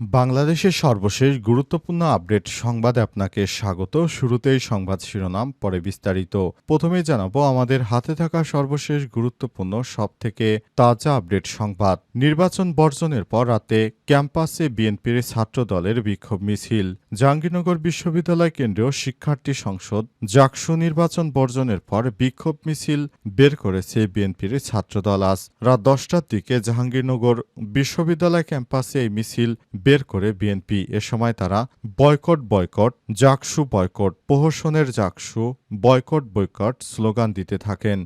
বাংলাদেশের সর্বশেষ গুরুত্বপূর্ণ আপডেট সংবাদে আপনাকে স্বাগত। শুরুতেই সংবাদ শিরোনাম, পরে বিস্তারিত। প্রথমেই জানাব, আমাদের হাতে থাকা সর্বশেষ গুরুত্বপূর্ণ সব থেকে তাজা আপডেট সংবাদ। নির্বাচন বর্জনের পর রাতে ক্যাম্পাসে বিএনপির ছাত্র দলের বিক্ষোভ মিছিল। জাহাঙ্গীরনগর বিশ্ববিদ্যালয় কেন্দ্রীয় শিক্ষার্থী সংসদ জাকসু নির্বাচন বর্জনের পর বিক্ষোভ মিছিল বের করেছে বিএনপির ছাত্রদল। আজ রাত দশটার দিকে জাহাঙ্গীরনগর বিশ্ববিদ্যালয় ক্যাম্পাসে এই মিছিল বের করে বিএনপি এ সময় তারা বয়কট বয়কট, জাকসু, বয়কট, প্রহসনের জাকসু, বয়কট বয়কট, স্লোগান দিতে থাকেন।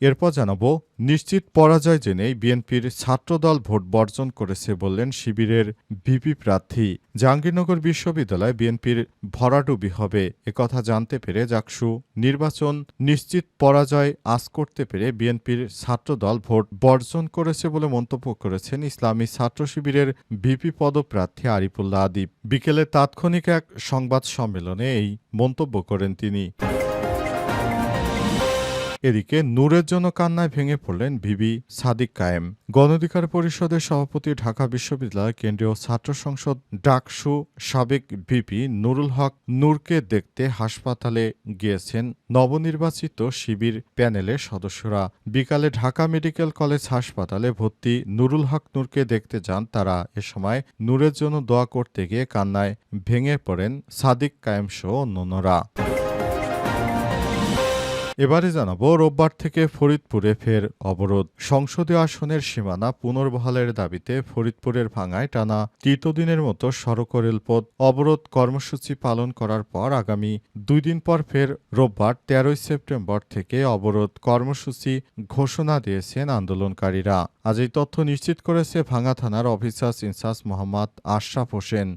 এরপর জানাব, নিশ্চিত পরাজয় জেনেই বিএনপির ছাত্রদল ভোট বর্জন করেছে বললেন শিবিরের ভিপি প্রার্থী। জাহাঙ্গীরনগর বিশ্ববিদ্যালয় বিএনপির ভরাডুবি হবে। একথা জানতে পেরে জাকসু, নির্বাচন নিশ্চিত পরাজয় আজ করতে পেরে বিএনপির ছাত্রদল ভোট বর্জন করেছে বলে মন্তব্য করেছেন ইসলামী ছাত্র শিবিরের ভিপি পদপ্রার্থী আরিফুল্লাহ আদিব। বিকেলে তাৎক্ষণিক এক সংবাদ সম্মেলনে এই মন্তব্য করেন তিনি। এদিকে নূরের জন্য কান্নায় ভেঙে পড়লেন ভিবি সাদিক কায়েম। গণঅধিকার পরিষদের সভাপতি ঢাকা বিশ্ববিদ্যালয় কেন্দ্রীয় ছাত্র সংসদ ডাকসু সাবেক ভিপি নুরুল হক নূরকে দেখতে হাসপাতালে গিয়েছেন নবনির্বাচিত শিবির প্যানেলের সদস্যরা। বিকালে ঢাকা মেডিকেল কলেজ হাসপাতালে ভর্তি নুরুল হক নূরকে দেখতে যান তারা। এ সময় নূরের জন্য দোয়া করতে গিয়ে কান্নায় ভেঙে পড়েন সাদিক কায়েম সহ অন্যান্যরা। এবারে জানাব, রোববার থেকে ফরিদপুরে ফের অবরোধ। সংসদীয় আসনের সীমানা পুনর্বহালের দাবিতে ফরিদপুরের ভাঙায় টানা তৃতীয় দিনের মতো সড়ক রেলপথ। অবরোধ কর্মসূচি পালন করার পর আগামী দুই দিন পর ফের রোববার, তেরোই সেপ্টেম্বর থেকে অবরোধ কর্মসূচি ঘোষণা দিয়েছেন আন্দোলনকারীরা। আজ এই তথ্য নিশ্চিত করেছে ভাঙা থানার officers in charge Mohammad Ashraf Hossain.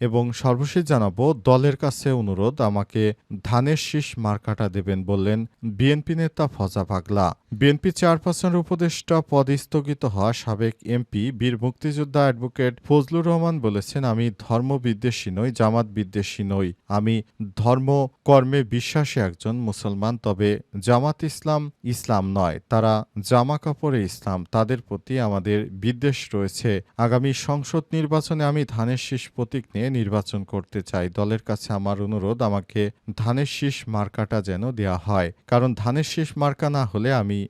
এবং সর্বশেষ জানাব, দলের কাছে অনুরোধ, আমাকে ধানের শীষ মার্কাটা দেবেন বললেন বিএনপি নেতা ফজা পাগলা। বিএনপি চেয়ারপারসনের উপদেষ্টা পদ স্থগিত হওয়া সাবেক এমপি, বীর মুক্তিযোদ্ধা অ্যাডভোকেট ফজলুর রহমান বলেছেন, আমি ধর্ম বিদ্বেষী নই, জামাত বিদ্বেষী নই। আমি ধর্ম কর্মে বিশ্বাসী একজন মুসলমান, তবে জামাত ইসলাম ইসলাম নয়। তারা জামা কাপড়ে ইসলাম, তাদের প্রতি আমাদের বিদ্বেষ রয়েছে। আগামী সংসদ নির্বাচনে আমি ধানের শীষ প্রতীক নিয়ে নির্বাচন করতে চাই, দলের কাছে আমার অনুরোধ, আমাকে ধানের শীষ মার্কাটা যেন দেয়া হয়। কারণ ধানের শীষ মার্কা না হলে আমি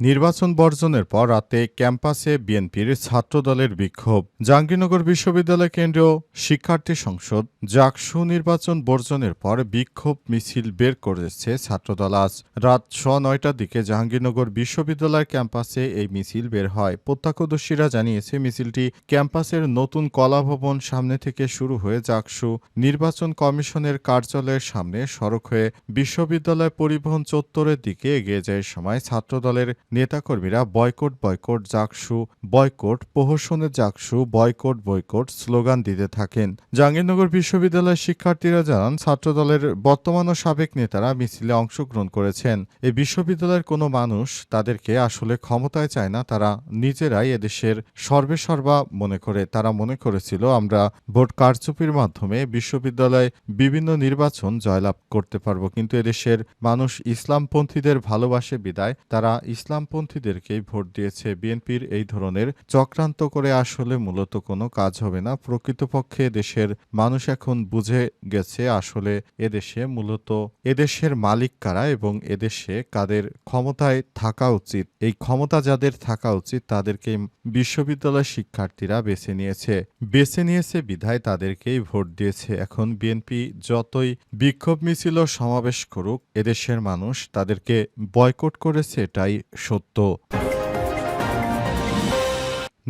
নির্বাচন বর্জনের পর রাতে ক্যাম্পাসে বিএনপির ছাত্রদলের বিক্ষোভ। জাহাঙ্গীরনগর বিশ্ববিদ্যালয় কেন্দ্রীয় শিক্ষার্থী সংসদ জাকসু নির্বাচন বর্জনের পর বিক্ষোভ মিছিল বের করেছে ছাত্রদল। আজ রাত ছ নয়টার দিকে জাহাঙ্গীরনগর বিশ্ববিদ্যালয় ক্যাম্পাসে এই মিছিল বের হয়। প্রত্যক্ষদর্শীরা জানিয়েছে, মিছিলটি ক্যাম্পাসের নতুন কলাভবন সামনে থেকে শুরু হয়ে জাকসু নির্বাচন কমিশনের কার্যালয়ের সামনে সড়ক হয়ে বিশ্ববিদ্যালয় পরিবহন চত্বরের দিকে এগিয়ে যায়। সময় ছাত্রদলের নেতাকর্মীরা বয়কট বয়কট, জাকসু, বয়কট, প্রহসনের জাকসু, বয়কট বয়কট স্লোগান দিতে থাকেন। জাহাঙ্গীরনগর বিশ্ববিদ্যালয়ের শিক্ষার্থীরা জানান, ছাত্রদলের বর্তমান ও সাবেক নেতারা মিছিলে অংশগ্রহণ করেছেন। এই বিশ্ববিদ্যালয়ের কোনো মানুষ তাদেরকে আসলে ক্ষমতায় চায় না, তারা নিজেরাই এদেশের সর্বেসর্বা মনে করে। তারা মনে করেছিল, আমরা ভোট কারচুপির মাধ্যমে বিশ্ববিদ্যালয়ে বিভিন্ন নির্বাচন জয়লাভ করতে পারব, কিন্তু এদেশের মানুষ ইসলামপন্থীদের ভালোবাসে বিদায়, তারা ইসলামপন্থীদেরকেই ভোট দিয়েছে বিএনপির এই ধরনের চক্রান্ত করে আসলে মূলত কোনো কাজ হবে না। প্রকৃতপক্ষে দেশের মানুষ এখন বুঝে গেছে আসলে এদেশে মূলত এদেশের মালিক কারা এবং এদেশে কাদের ক্ষমতায় থাকা উচিত। এই ক্ষমতা যাদের থাকা উচিত তাদেরকে বিশ্ববিদ্যালয় শিক্ষার্থীরা বেছে নিয়েছে। বেছে নিয়েছে বিধায় তাদেরকেই ভোট দিয়েছে। এখন বিএনপি যতই বিক্ষোভ মিছিল সমাবেশ করুক, এদেশের মানুষ তাদেরকে বয়কট করেছে, এটাই সত্য।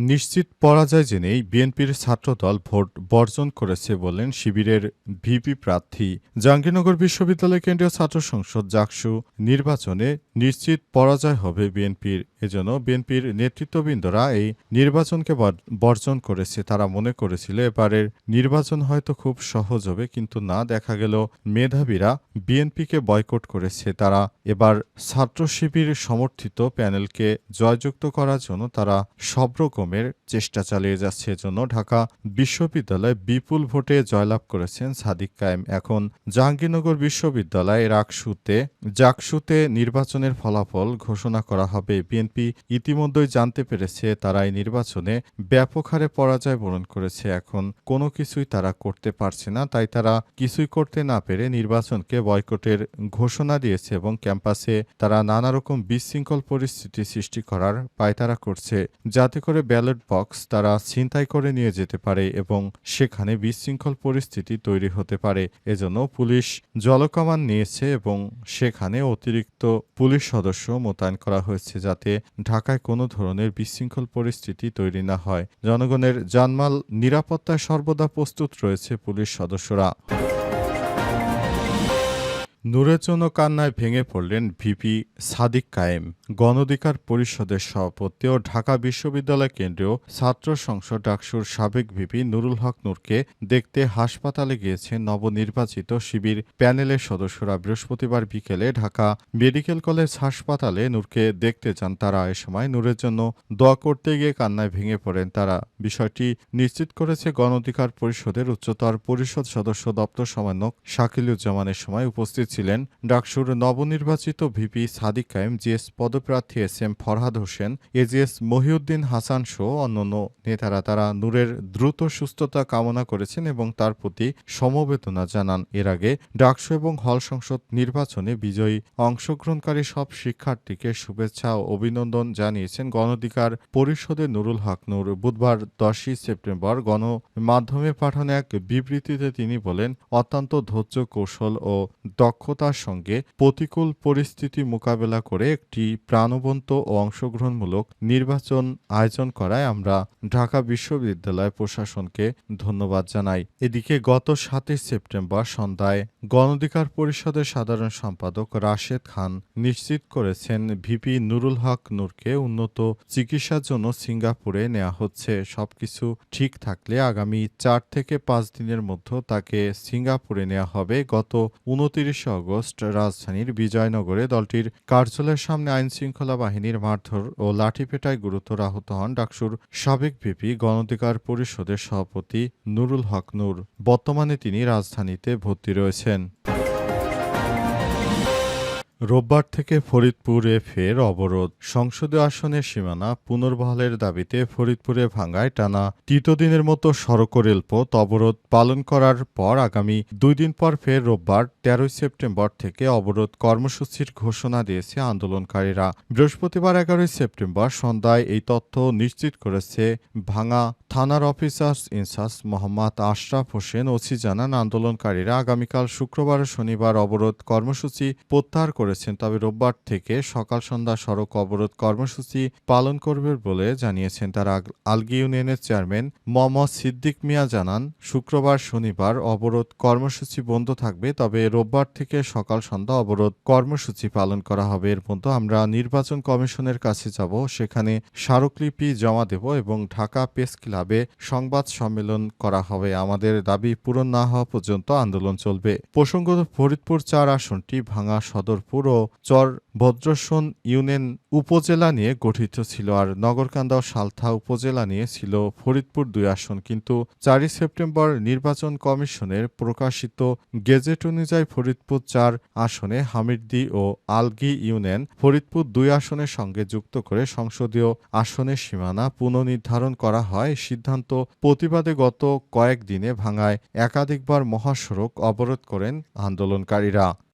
নিশ্চিত পরাজয় জেনেই বিএনপির ছাত্রদল ভোট বর্জন করেছে বলেন শিবিরের ভিপি প্রার্থী। জাহাঙ্গীরনগর বিশ্ববিদ্যালয় কেন্দ্রীয় ছাত্র সংসদ জাকসু নির্বাচনে নিশ্চিত পরাজয় হবে বিএনপির। এজন্য বিএনপির নেতৃত্ববৃন্দরা এই নির্বাচনকে বর্জন করেছে। তারা মনে করেছিল এবারের নির্বাচন হয়তো খুব সহজ হবে, কিন্তু না, দেখা গেল মেধাবীরা বিএনপিকে বয়কট করেছে। তারা এবার ছাত্র শিবির সমর্থিত প্যানেলকে জয়যুক্ত করার জন্য তারা সব রকমের চেষ্টা চালিয়ে যাচ্ছে। এজন্য ঢাকা বিশ্ববিদ্যালয় বিপুল ভোটে জয়লাভ করেছেন সাদিক কায়েম। এখন জাহাঙ্গীরনগর বিশ্ববিদ্যালয় রাকসুতে, জাকসুতে নির্বাচনের ফলাফল ঘোষণা করা হবে। বিএনপি ইতিমধ্যেই জানতে পেরেছে তারা এই নির্বাচনে ব্যাপক হারে পরাজয় বরণ করেছে। এখন কোনো কিছুই তারা করতে পারছে না, তাই তারা কিছুই করতে না পেরে নির্বাচনকে বয়কটের ঘোষণা দিয়েছে এবং ক্যাম্পাসে তারা নানা রকম বিশৃঙ্খল পরিস্থিতি সৃষ্টি করার পায়তারা করছে। যাতে করে ব্যালট বক্স তারা ছিনতাই করে নিয়ে যেতে পারে এবং সেখানে বিশৃঙ্খল পরিস্থিতি তৈরি হতে পারে। এজন্য পুলিশ জলকামান নিয়েছে এবং সেখানে অতিরিক্ত পুলিশ সদস্য মোতায়েন করা হয়েছে যাতে ঢাকায় কোনো ধরনের বিশৃঙ্খল পরিস্থিতি তৈরি না হয়। জনগণের জানমাল নিরাপত্তায় সর্বদা প্রস্তুত রয়েছে পুলিশ সদস্যরা। নূরের জন্য কান্নায় ভেঙে পড়লেন ভিপি সাদিক কায়েম। গণধিকার পরিষদের সভাপতি ও ঢাকা বিশ্ববিদ্যালয় কেন্দ্রীয় ছাত্র সংসদ ডাকসুর সাবেক ভিপি নুরুল হক নূরকে দেখতে হাসপাতালে গিয়েছেন নবনির্বাচিত শিবির প্যানেলের সদস্যরা। বৃহস্পতিবার বিকেলে ঢাকা মেডিকেল কলেজ হাসপাতালে নূরকে দেখতে যান তারা। এ সময় নূরের জন্য দোয়া করতে গিয়ে কান্নায় ভেঙে পড়েন তারা। বিষয়টি নিশ্চিত করেছে গণধিকার পরিষদের উচ্চতর পরিষদ সদস্য দপ্তর সমন্বয়ক শাকিলুজ্জামানের সময় উপস্থিত ছিলেন ডাকসুর নবনির্বাচিত ভিপি সাদিক কায়েম, জিএস পদপ্রার্থী S M Farhad Hossain, AGS Mohiuddin Hasan সহ অন্যান্য নেতারা তারা নূরের দ্রুত সুস্থতা কামনা করেছেন এবং তার প্রতি সমবেদনা জানান। এর আগে ডাকসু এবং হল সংসদ নির্বাচনে বিজয়ী অংশগ্রহণকারী সব শিক্ষার্থীকে শুভেচ্ছা ও অভিনন্দন জানিয়েছেন গণধিকার পরিষদে নুরুল হক নূর। বুধবার দশই সেপ্টেম্বর গণমাধ্যমে পাঠানো এক বিবৃতিতে তিনি বলেন, অত্যন্ত ধৈর্য, কৌশল ও দক্ষতার সঙ্গে প্রতিকূল পরিস্থিতি মোকাবেলা করে একটি প্রাণবন্ত ও অংশগ্রহণমূলক নির্বাচন আয়োজন করায় আমরা ঢাকা বিশ্ববিদ্যালয় প্রশাসনকে ধন্যবাদ জানাই। এদিকে গত সাতই সেপ্টেম্বর সন্ধ্যায় গণধিকার পরিষদের সাধারণ সম্পাদক রাশেদ খান নিশ্চিত করেছেন ভিপি নুরুল হক নূরকে উন্নত চিকিৎসার জন্য সিঙ্গাপুরে নেওয়া হচ্ছে। সবকিছু ঠিক থাকলে আগামী চার থেকে পাঁচ দিনের মধ্যে তাকে সিঙ্গাপুরে নেওয়া হবে। গত উনতিরিশে অগস্ট রাজধানীর বিজয়নগরে দলটির কার্যালয়ের সামনে আইন শৃঙ্খলা বাহিনীর মারধর ও লাঠিপেটায় গুরুতর আহত হন ডাকসুর সাবেক ভিপি গণধিকার পরিষদের সভাপতি নুরুল হক নূর। বর্তমানে তিনি রাজধানীতে ভর্তি রয়েছেন। রোববার থেকে ফরিদপুরে ফের অবরোধ। সংসদীয় আসনের সীমানা পুনর্বহালের দাবিতে ফরিদপুরে ভাঙ্গায় টানা তৃতীয় দিনের মতো সড়ক রেলপথ অবরোধ পালন করার পর আগামী দুই দিন পর ফের রোববার, তেরোই সেপ্টেম্বর থেকে অবরোধ কর্মসূচির ঘোষণা দিয়েছে আন্দোলনকারীরা। বৃহস্পতিবার এগারোই সেপ্টেম্বর সন্ধ্যায় এই তথ্য নিশ্চিত করেছে ভাঙা থানার officers in charge Mohammad Ashraf Hossain OC জানান, আন্দোলনকারীরা আগামীকাল শুক্রবার শনিবার অবরোধ কর্মসূচি প্রত্যাহার করেছেন, তবে রোববার থেকে সকাল সন্ধ্যা সড়ক অবরোধ কর্মসূচি পালন করবে বলে জানিয়েছেন। তারা আলগি ইউনিয়নের চেয়ারম্যান মোহাম্মদ সিদ্দিক মিয়া জানান, শুক্রবার শনিবার অবরোধ কর্মসূচি বন্ধ থাকবে, তবে রোববার থেকে সকাল সন্ধ্যা অবরোধ কর্মসূচি পালন করা হবে। এর মধ্যে আমরা নির্বাচন কমিশনের কাছে যাব, সেখানে স্মারকলিপি জমা দেব এবং ঢাকা প্রেস ক্লাবে সংবাদ সম্মেলন করা হবে। আমাদের দাবি পূরণ না হওয়া পর্যন্ত আন্দোলন চলবে। প্রসঙ্গত ফরিদপুর চার আসনটি ভাঙা সদরপুর ও চর ভদ্রসন ইউনিয়ন উপজেলা নিয়ে গঠিত ছিল আর নগরকান্দা ও সালথা উপজেলা নিয়ে ছিল ফরিদপুর দুই আসন। কিন্তু চারই সেপ্টেম্বর নির্বাচন কমিশনের প্রকাশিত গেজেট অনুযায়ী ফরিদপুর চার আসনে হামিরদি ও আলগি ইউনিয়ন ফরিদপুর দুই আসনের সঙ্গে যুক্ত করে সংসদীয় আসনের সীমানা পুনর্নির্ধারণ করা হয়। সিদ্ধান্ত প্রতিবাদে গত কয়েকদিনে ভাঙায় একাধিকবার মহাসড়ক অবরোধ করেন আন্দোলনকারীরা।